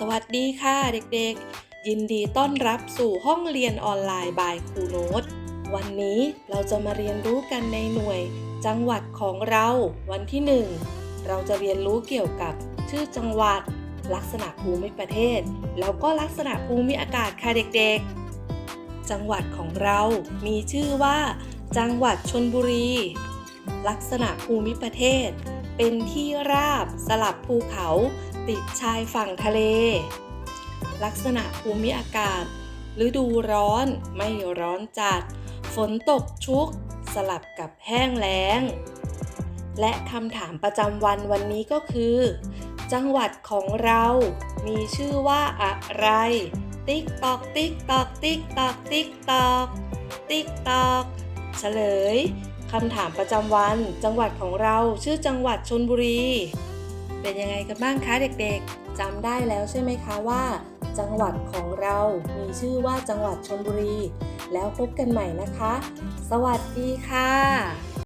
สวัสดีค่ะเด็กๆ ยินดีต้อนรับสู่ห้องเรียนออนไลน์บายครูโน้ตวันนี้เราจะมาเรียนรู้กันในหน่วย จังหวัดของเราวันที่หนึ่งเราจะเรียนรู้เกี่ยวกับชื่อจังหวัด ลักษณะภูมิประเทศ แล้วก็ลักษณะภูมิอากาศค่ะเด็กๆ จังหวัดของเรามีชื่อว่า จังหวัดชนบุรี ลักษณะภูมิประเทศ เป็นที่ราบสลับภูเขา ติดชายฝั่งทะเล ลักษณะภูมิอากาศ ฤดูร้อนไม่ร้อนจัด ฝนตกชุก สลับกับแห้งแล้ง และคำถามประจำวันวันนี้ก็คือ จังหวัดของเรามีชื่อว่าอะไร ติ๊กตอกติ๊กตอกติ๊กตอกติ๊กตอกติ๊กตอกเฉลยคำถามประจำวัน จังหวัดของเราชื่อจังหวัดชนบุรี เป็นยังไงกันบ้างคะเด็กๆจำได้แล้วใช่ไหมคะว่า จังหวัดของเรามีชื่อว่าจังหวัดชนบุรี แล้วพบกันใหม่นะคะ สวัสดีค่ะ